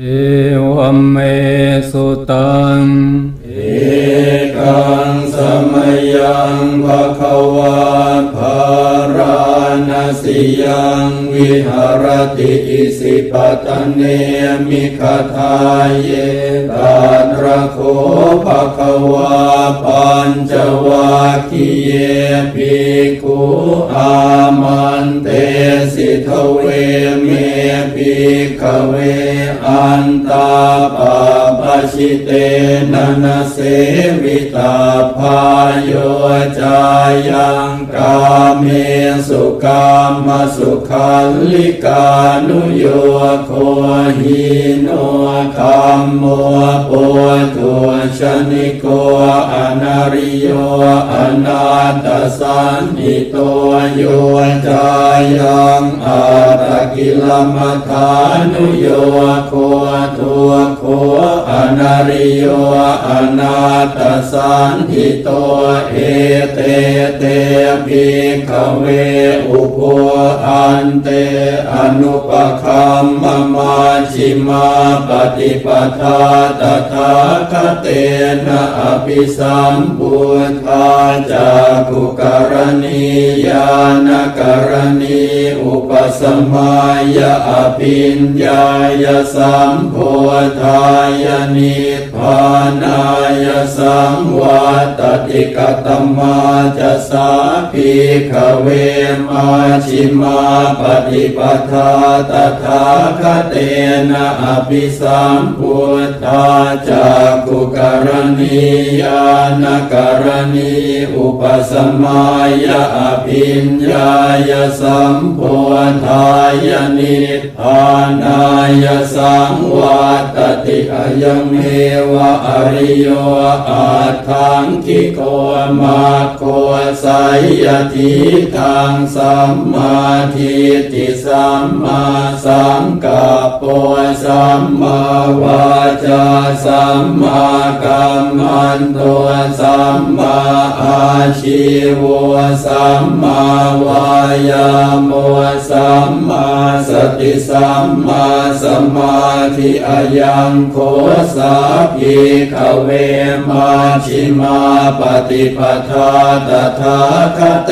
เอวมเมสุตังเกังสมยังภะคะวาภา ราสิยังวิหารติอิสิปตเนมิคทาเยตาตรโคภะควาปัญจวัคคีเยภิกขุอามันเตสิทเวเมภิกขเวอันตาปาปชิเตนะนะเสวิตาพายโยจายัง กาเมสุกามสุขัลลิกานุโยโคหิโนคัมโมปุถุชนิโกอนาริโยอนาตสันนิโตโยจายังอาตกิลมัฐานุโยโคทุโคอนาริโยอนาตสันทิโตเอเตเตภิกขเวอุปอันเตอนุปคัมมมาชิมาปฏิปทาตถาคเตนะอภิสัมพุทธาจากุกรณียานกรณีอุปสมายอภิญญายสัมโพธายนิพานายสังวัตติกตมาจะสาภิกเวมาชิมาปฏิปทาตถาคเตนะอภิสัมพุทธาจากุกรณียานกรณีอุปสมายะอภิญญายสัมโพธายนิพานายสังวัตติอยังเมวอริโยอาทังคิโกมาโคสายยทิทังสัมมาทิฏฐิสัมมาสังกัปปะสัมมาวาจาสัมมากัมมันโตสัมมาอาชีวสัมมาวายาโมสัมมาสติสัมมาสมาธิอายังโคสาภิกขเวมาชิมาปฏิปทาตถาคเต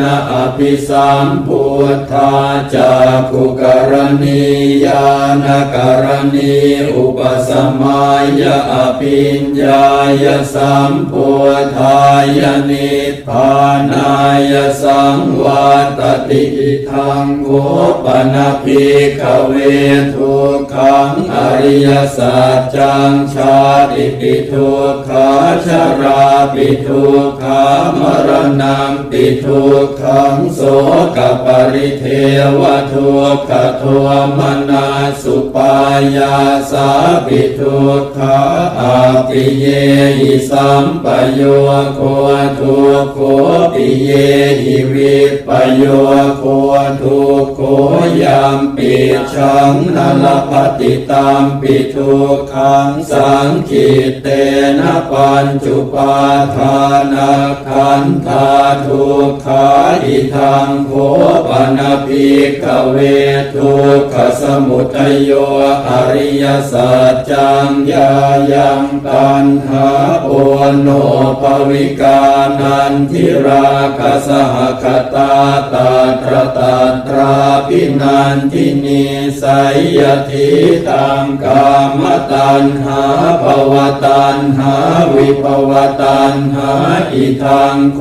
นะอภิสัมพุ ทธาจากขุกรณียานกรณีอุปสมายะอภิญญายสัมพุทธายนิพานายสังวัตติทังโกปนะภิกขเวทุกขังอริยสัจจังชาติปิทุกขาชราปิทุกขามรณะปิทุกขังโสกปริเทวทุกขโทมนาสุปายาสาปิทุกขาอาปิเยหิสัมปโยโคทุกโคปิเยหิวิปโยโคทุกโคยามปิชังนลปฏิตามปิทุกขังสังคิเตนะปัญจุปาทานาขันธาทุกขาอิทังโคปนาภิกเวทุกขสมุทัยโยอริยสัจจังยายังตันหาโอโนภวิกานันทิราคสหคตาตาตรตาตราปินันทินีสัยยทิตังกามตันหาภวตันหาวิภวตันหาอิทังโค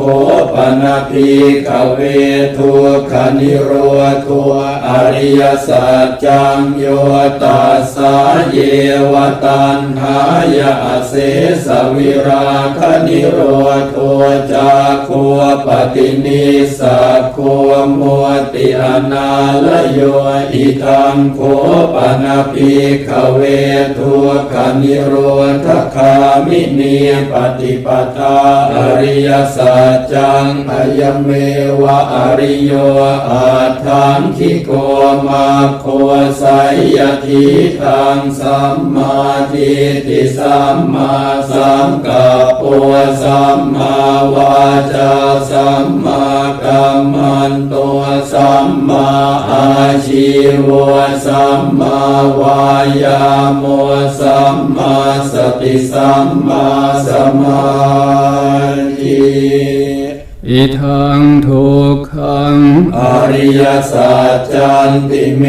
ปนาภิกเวทุกขนิโรธัวอริยสัจจังโยตัสสะเยวตันหายาเสสวิราคนิโรธัวจาโคปฏินิสักโคโมติอนาลโยอิทังโคปนาภิกขเวทุกขนิโรธคามิเนีปฏิปทาอริยสัจจังอายเมวะอริโยออัฏฐานคิโกมาโคไสยทิทังสัมมาทิฏฐิสัมมาสังกัปปะสัมมาวาจาสัมมากัมมันโตสัมมาอาชีวะสัมมาวายาโมสัมมาสติสัมมาสมาธิ อิทังทุกขังอริยสัจจันติเม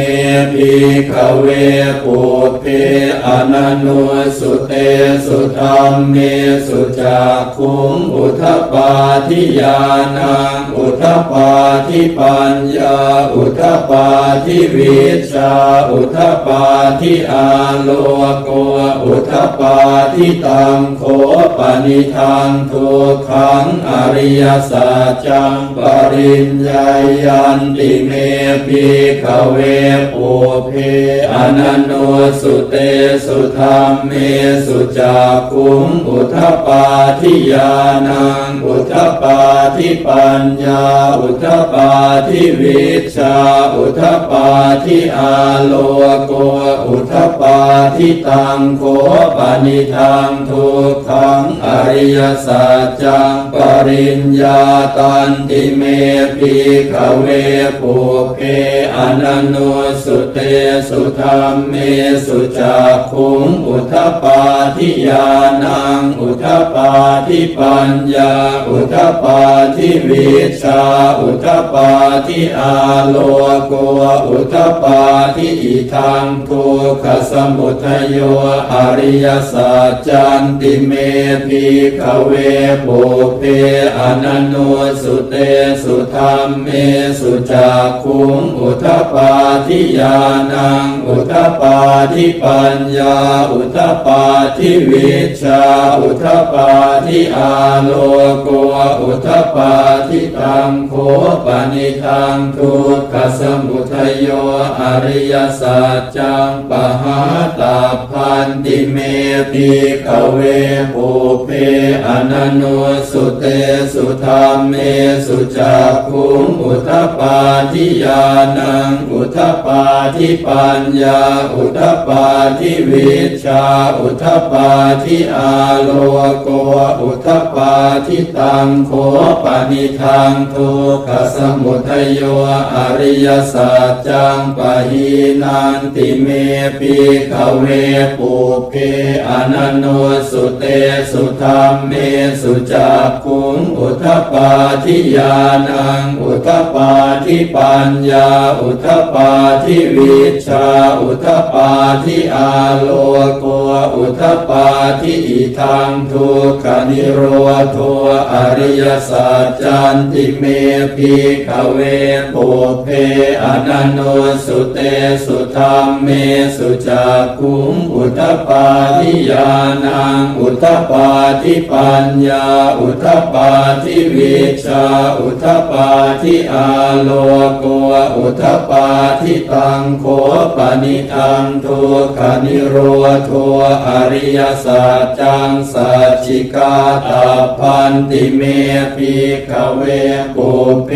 พิขเวปุเพอนันโนสุเตสุธรรมเมสุจักขุงอุทปปาทิยานังอุทปปาทิปัญญาอุทปปาทิวิชาอุทปปาทิอาโลโกอุทปปาทิตังโคปนิทังทุกขังอริยสัจจังปริญญายันติเมปิขเวปุเพอนันโนสุเตสุธรรมเมสุจักุงอุทปปาทิยานังอุทปปาทิปัญญาอุทปปาทิวิชาอุทปปาทิอาโลโกอุทปปาทิตังโคปนิทังทุกขังอริยสัจจังปริญญาตันติเมปิขเวปุเพอนันโนสุเตสุธรรมเมสุจักขุงอุทปปาทิยานังอุทปปาทิปัญญาอุทปปาทิวิชาอุทปปาทิอาโลโกอุทปปาทิอิทังทุกขสมุทัยโยอริยสัจจันติเมปิขเวปุเพอนันโนสุเตสุธรรมเมสุจักขุงอุทปปาทิยานังอุทปปาทิปัญญา อุทปปาทิวิชา อุทปปาทิอาโลโกอุทปปาทิตังโคปนิทังทุกขสมุทยโยอริยสัจจังปหาตาพันติเมปิขเวปุเพอนันโนสุเตสุธรรมเมสุจักขุงอุทปาทิยานังอุทปาทิปัญญา อุทปาทิวิชา อุทปาทิอาโลโก อุทปาทิตังโคปนิทังทุกขสมุทัยโยอริยสัจจังปะหีนันติเมปิขเวปุเพอนันโนสุเตสุธรรมเมสุจักขุงอุทปปาทิยานัง อุทปปาทิปัญญา อุทปปาทิวิชา อุทปปาทิอาโลโกอุทปปาทิอิทังทุกขนิโรโทอริยสัจจันติเมปิขเวปุเพอนันโนสุเตสุธรรมเมสุจักขุงอุทปปาทิยานัง อุทปปาทิปัญญา อุทปปาทิวิชาอุทปาทิอาโลโกอุทปาทิตังโคปนิทังทุกนิโรโทอริยสัจจังสัจจิกาตาพันติเมปิขเวปุเพ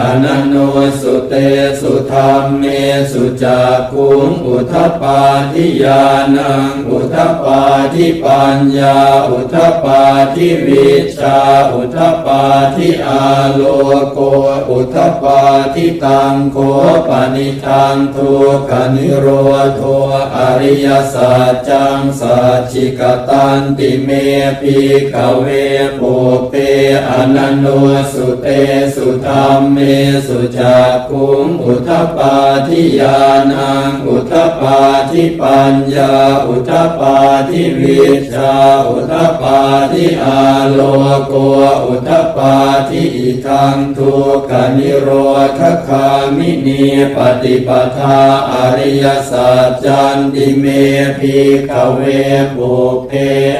อนันโนสุเตสุธรรมเมสุจักุงอุทปาทิยานังอุทปาทิปัญญาอุทปาทิวิชาอุทปาทอาโลโกอุทปาทิตังโคปนิทังทุกนิโรโทอริยสัจจังสัจจิกตันติเมปิขเวปุเปอนันโนสุเตสุธรรมเมสุจักขุงอุทปาทิยานังอุทปาทิปัญญาอุทปาทิวิชาอุทปาทิอาโลโกอุทปาทิอิทังทุกนิโรธคามินีปฏิปทาอริยสัจจันติเมภิกขเวปุเพ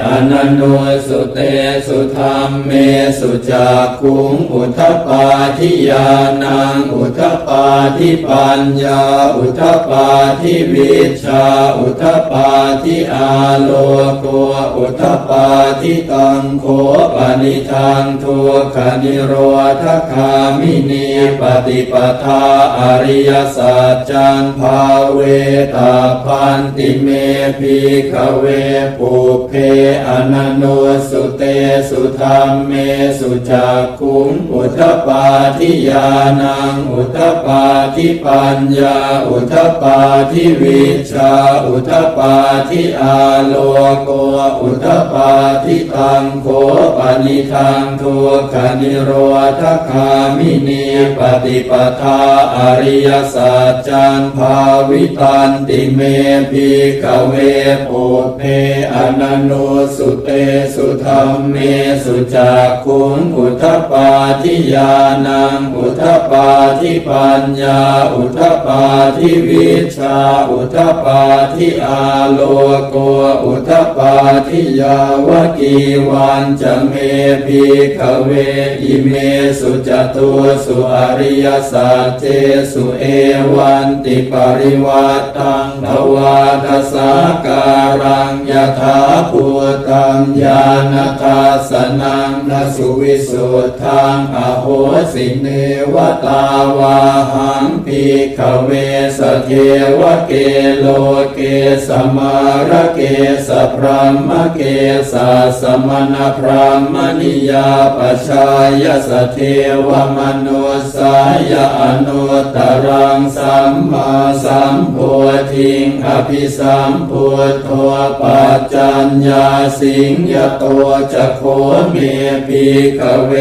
อนันโนสุเตสุธรรมเมสุจักขุงอุทปปาทิยานังอุทปปาทิปัญญาอุทปปาทิวิชาอุทปปาทิอาโลโกอุทปปาทิตังโคปนิทังทุกขนิโรธคามินีปฏิปทาอริยสัจจังภาเวตาพันติเมภิกเวปุเพอนันโนสุเตสุธรรมเมสุจักขุงอุทปาทิยานังอุทปาทิปัญญาอุทปาทิวิชาอุทปาทิอาโลโกอุทปาทิตังโคปนิทังทุกขนิโรธคามินีปฏิปทาอริยสัจจังภาวิตันติเมภิกเวปุเพอนันโนสุเตสุธรรมเมสุจักขุงอุทปปาทิยานังอุทปปาทิปัญญาอุทปปาทิวิชาอุทปาทิอาโลโกอุทปปาทิยาวกีวันจะเมภิกเวอิเมสุจตุสุอริยสัจเจสุเอวันติปริวัตังทวาทสาการังยถาภูตังญาณทัสสนังนสุวิสุทธังอโหสิเนวตาวาหังภิกขเวสเทวเกโลเกสมาระเกสพรหมเกสสมณพรหมนิยาปชาายสเทวมนุ สายอนุตตรังสัมมาสัมโพธิงอภิสัมพุทโธปัจจัญญาสิงยโตจะโคเมภิกเว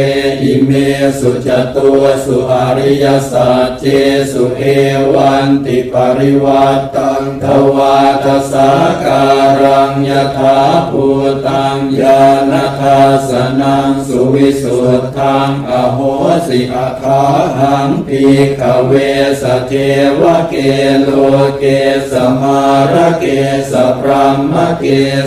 อิเมสุจตัวสุอริยสัจเจสุเอวันติปริวัตตังทวาทสาการังยถาภูตังญาณทัสสนังสุวิสุทธังอโหสิอาคาหังภิกเวสเทวเกโลเกสมาระเกสพรหมเก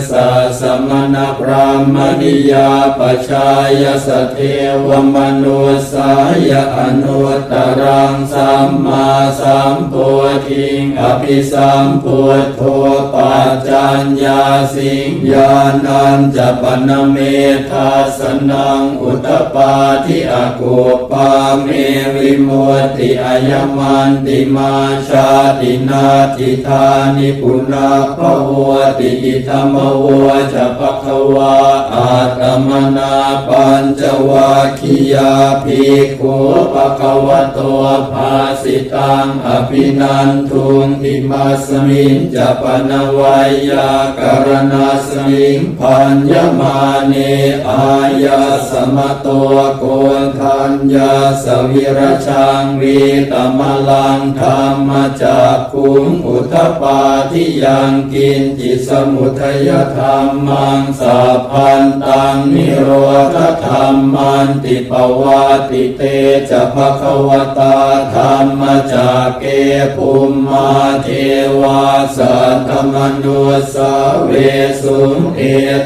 สสมณพรหมนิยาปชายสเทวมนุสายอนุตตรังสัมมาสัมโพธิงอภิสัมพุทโธปัจจัญญาสิงญานันจะปนเมธาสนังอุตตปาทิอาโกปาเมวิมุติอายมันติมาชาตินาทิธานิปุนาภวติอิธรรมวจะปะคะวาอาตมนาปัญจวัคคียาภิกขุปะคะวะโตภาสิตังอภินันทุงทิมัสมิงจะปนวัยยาการณาสมิงพันยมาเนอายาสมโตโกนทัญญาสวิรชังวีตมลังธรรมจากคุงอุทปาทิยังกินจิตสมุทัยธรรมังสัพพันตังนิโรธธรรมันติปวาติเตจะภควตาธรรมจากเกภูมิมาเทวาสัทธมนุสเวสุงเอ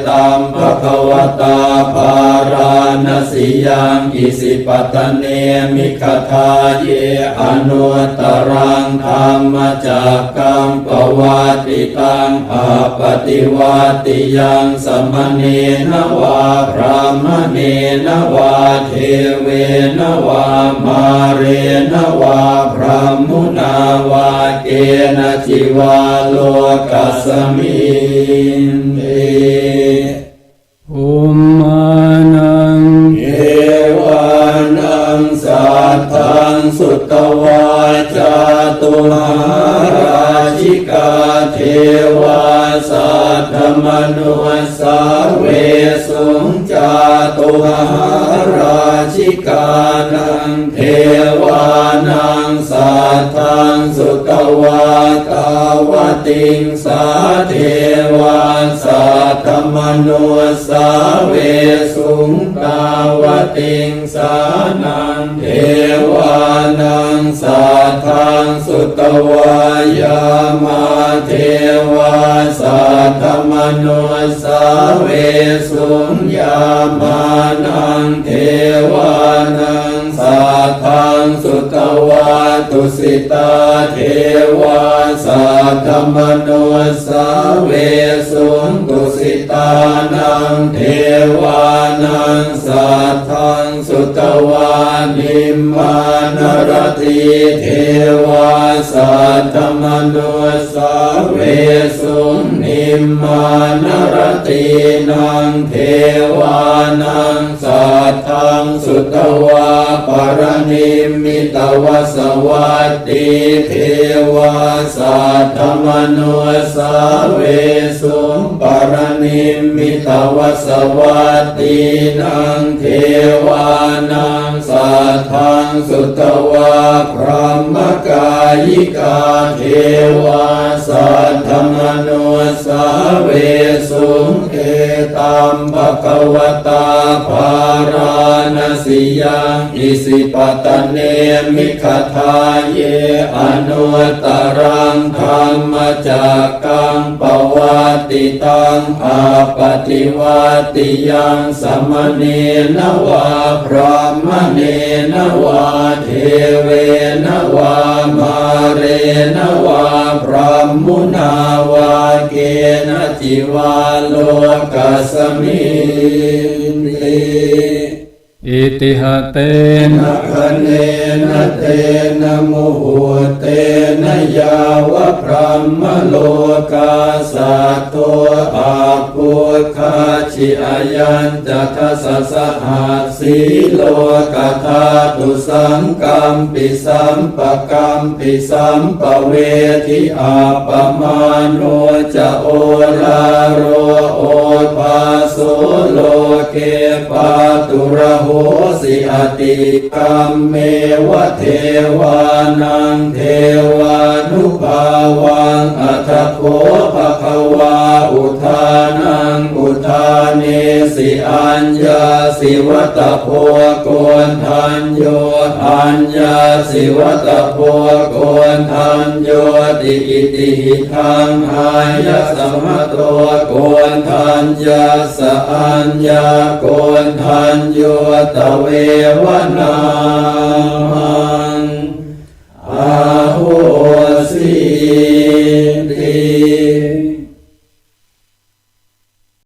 ตัมภควตาภาราณสียังอิสิปตเนมิคทาเยอนุตรังธรรมจากกังปวัติตังอาปฏิวัติยังสมเนนวาพระมเนนวาเทเวนวามาเรนวาพระมุนาวาเกณจิวาโลกัสมินเตภูมิ ตุมหาราชิกาเทวาสัทธมนุสาเวสุงจาตุมหาราชิกานังเทวานังสัทธังสุตวาตาวติงสาเทวาสัทธมนุสาเวสุงตาวติงสานังเท สัทธังสุตวายามาเทวาสัทธมโนสาเวสุญญามานังเทวานังสัทธังสุตวาตุสิตาเทวาสัทธมโนสาเวสุญ นังเทวานังสัทธังสุตวานิมมานรติเทวาสัตตมโนสาเวสุ นิมมานรตินังเทวานังสัทธังสุตวาปรนิมมิตวสวัตติเทวาสัทธมโนสาเวสุปรนิมมิตวสวัตตินังเทวานัง สัทธังสุตวาพระมกายิกาเทวาสัทธมโนสาเวสุเอตัมภะคะวตาภาราณสิยังอิสิปตเนมิขทาเยอนุตรังธรรมจักกังปวัติตังอาปฏิวัติยังสมเนนวาพระมเนนวาเทเวนวามาเรนวาพระมุนาวาเกนจิวาโลกัสมิติ อิติหะเตนนะคะเนนะเตนะโมโหเตนะยาวะพระมโลกาสัตโตอาปุคาชิอายันจะทัสสะหัสีโลกาธาตุสังกัมปิสัมปะกัมปิสัมปะเวทิอาปมาโนจะโอลาโรโอภาโสโลเกปาตุระหสิอติกรรมเมวะเทวานังเทวานุภาวังอัตโคภะคะวาอุทานังอุทาเนสิอัญญาสิวัตโพโกนทันโย ปัญญาสิวัตโพโกนทันโยติกิติหิทังหายะสมะโตโกนทันยาสอัญญาโกนทันโยตเววนามังอาโห